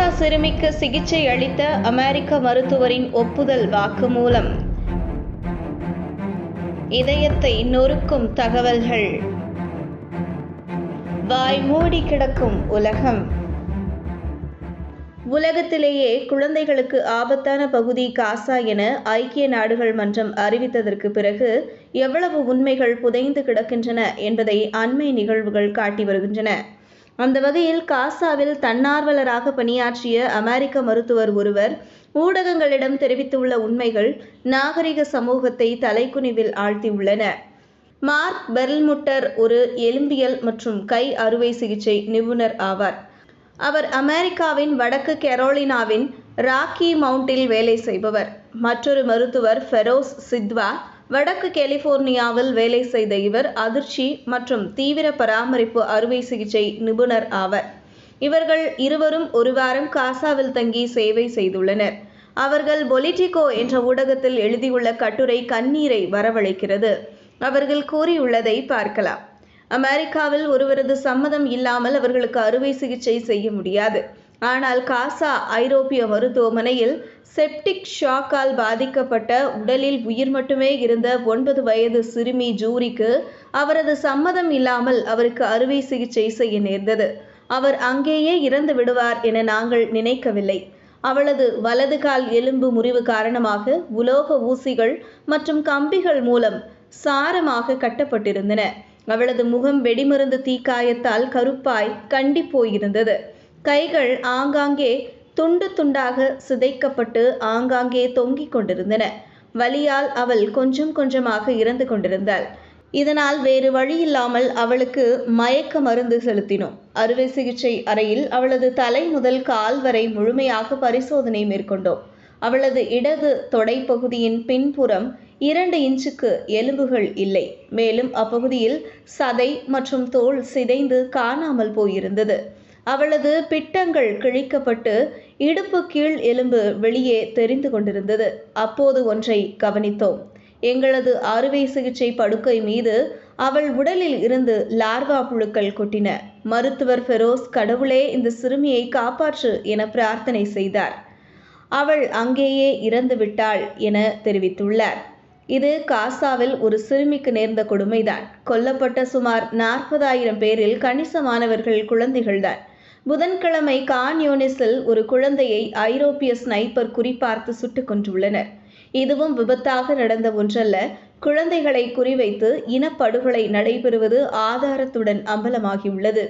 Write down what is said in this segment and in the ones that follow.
காசா சிறுமிக்கு சிகிச்சை அளித்த அமெரிக்க மருத்துவரின் ஒப்புதல் வாக்குமூலம். இதயத்தை நொறுக்கும் தகவல்கள். வாய் மூடி கிடக்கும் உலகம். உலகத்திலேயே குழந்தைகளுக்கு ஆபத்தான பகுதி காசா என ஐக்கிய நாடுகள் மன்றம் அறிவித்ததற்கு பிறகு எவ்வளவு உண்மைகள் புதைந்து கிடக்கின்றன என்பதை அண்மை நிகழ்வுகள் காட்டி வருகின்றன. அந்த வகையில் காசாவில் தன்னார்வலராக பணியாற்றிய அமெரிக்க மருத்துவர் ஒருவர் ஊடகங்களிடம் தெரிவித்துள்ள உண்மைகள் நாகரிக சமூகத்தை தலைக்குனிவில் ஆழ்த்தியுள்ளன. மார்க் பெர்ல்முட்டர் ஒரு எலும்பியல் மற்றும் கை அறுவை சிகிச்சை நிபுணர் ஆவார். அவர் அமெரிக்காவின் வடக்கு கெரோலினாவின் ராக்கி மவுண்டில் வேலை செய்பவர். மற்றொரு மருத்துவர் ஃபெரோஸ் சித்வா வடக்கு கலிபோர்னியாவில் வேலை செய்த இவர் அதிர்ச்சி மற்றும் தீவிர பராமரிப்பு அறுவை சிகிச்சை நிபுணர் ஆவர். இவர்கள் இருவரும் ஒரு வாரம் காசாவில் தங்கி சேவை செய்துள்ளனர். அவர்கள் பொலிட்டிகோ என்ற ஊடகத்தில் எழுதியுள்ள கட்டுரை கண்ணீரை வரவழைக்கிறது. அவர்கள் கூறியுள்ளதை பார்க்கலாம். அமெரிக்காவில் ஒருவரது சம்மதம் இல்லாமல் அவர்களுக்கு அறுவை சிகிச்சை செய்ய முடியாது. ஆனால் காசா ஐரோப்பிய மருத்துவமனையில் செப்டிக் ஷாக்கால் பாதிக்கப்பட்ட உடலில் உயிர் மட்டுமே இருந்த ஒன்பது வயது சிறுமி ஜூரிக்கு அவரது சம்மதம் இல்லாமல் அவருக்கு அறுவை சிகிச்சை செய்ய நேர்ந்தது. அவர் அங்கேயே இறந்து விடுவார் என நாங்கள் நினைக்கவில்லை. அவளது வலது கால் எலும்பு முறிவு காரணமாக உலோக ஊசிகள் மற்றும் கம்பிகள் மூலம் சாரமாக கட்டப்பட்டிருந்தன. அவளது முகம் வெடிமருந்து தீக்காயத்தால் கருப்பாய் கண்டி போயிருந்தது கைகள் ஆங்காங்கே துண்டு துண்டாக சிதைக்கப்பட்டு ஆங்காங்கே தொங்கிக் கொண்டிருந்தன. வலியால் அவள் கொஞ்சம் கொஞ்சமாக இறந்து கொண்டிருந்தாள். இதனால் வேறு வழியில்லாமல் அவளுக்கு மயக்க மருந்து செலுத்தினோம். அறுவை சிகிச்சை அறையில் அவளது தலை முதல் கால் வரை முழுமையாக பரிசோதனை மேற்கொண்டோம். அவளது இடது தொடை பகுதியின் பின்புறம் இரண்டு இன்ச்சுக்கு எலும்புகள் இல்லை. மேலும் அப்பகுதியில் சதை மற்றும் தோல் சிதைந்து காணாமல் போயிருந்தது. அவளது பிட்டங்கள் கிழிக்கப்பட்டு இடுப்பு கீழ் எலும்பு வெளியே தெரிந்து கொண்டிருந்தது. அப்போது ஒன்றை கவனித்தோம். எங்களது அறுவை சிகிச்சை படுக்கை மீது அவள் உடலில் இருந்து லார்வா புழுக்கள் கொட்டின. மருத்துவர் ஃபெரோஸ் கடவுளே இந்த சிறுமியை காப்பாற்று என பிரார்த்தனை செய்தார். அவள் அங்கேயே இறந்து விட்டாள் என தெரிவித்துள்ளார். இது காசாவில் ஒரு சிறுமிக்கு நேர்ந்த கொடுமைதான். கொல்லப்பட்ட சுமார் நாற்பதாயிரம் பேரில் கணிசமானவர்கள் குழந்தைகள்தான். புதன்கிழமை கான்யோனிஸில் ஒரு குழந்தையை ஐரோப்பிய ஸ்னைப்பர் குறிப்பார்த்து சுட்டுக் கொன்றுள்ளனர். இதுவும் விபத்தாக நடந்த ஒன்றல்ல குழந்தைகளை குறிவைத்து இனப்படுகொலை நடைபெறுவது ஆதாரத்துடன் அம்பலமாகியுள்ளது.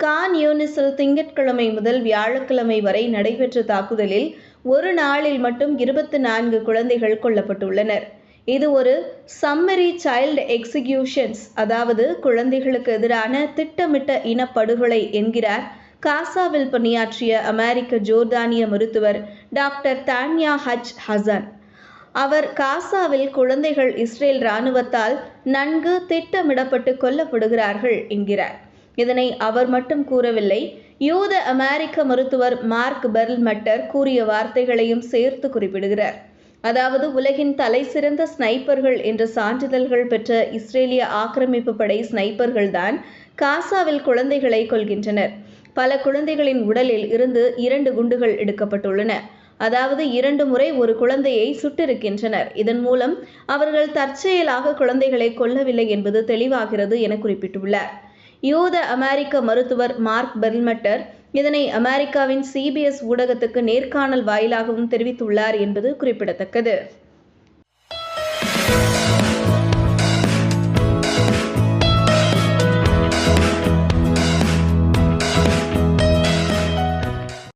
கான் யூனிஸில் திங்கட்கிழமை முதல் வியாழக்கிழமை வரை நடைபெற்ற தாக்குதலில் ஒரு நாளில் மட்டும் இருபத்தி நான்கு குழந்தைகள் கொல்லப்பட்டுள்ளனர். இது ஒரு சம்மரி சைல்டு எக்ஸிகியூஷன்ஸ் அதாவது குழந்தைகளுக்கு எதிரான திட்டமிட்ட இனப்படுகொலை என்கிறார் காசாவில் பணியாற்றிய அமெரிக்க ஜோர்தானிய மருத்துவர் டாக்டர் தான்யா ஹஜ் ஹசன். அவர் காசாவில் குழந்தைகள் இஸ்ரேல் இராணுவத்தால் நன்கு திட்டமிடப்பட்டு கொல்லப்படுகிறார்கள் என்கிறார். இதனை அவர் மட்டும் கூறவில்லை யூத அமெரிக்க மருத்துவர் மார்க் பெர்ல்மட்டர் கூறிய வார்த்தைகளையும் சேர்த்து குறிப்பிடுகிறார். அதாவது உலகின் தலைசிறந்த ஸ்னைப்பர்கள் என்ற சான்றிதழ்கள் பெற்ற இஸ்ரேலிய ஆக்கிரமிப்பு படை ஸ்னைப்பர்கள்தான் காசாவில் குழந்தைகளை கொள்கின்றனர் பல குழந்தைகளின் உடலில் இருந்து இரண்டு குண்டுகள் எடுக்கப்பட்டுள்ளன. அதாவது இரண்டு முறை ஒரு குழந்தையை சுட்டிருக்கின்றனர். இதன் மூலம் அவர்கள் தற்செயலாக குழந்தைகளை கொல்லவில்லை என்பது தெளிவாகிறது என குறிப்பிட்டுள்ளார். யூத அமெரிக்க மருத்துவர் மார்க் பெர்ல்மட்டர் இதனை அமெரிக்காவின் சிபிஎஸ் ஊடகத்துக்கு நேர்காணல் வாயிலாகவும் தெரிவித்துள்ளார் என்பது குறிப்பிடத்தக்கது.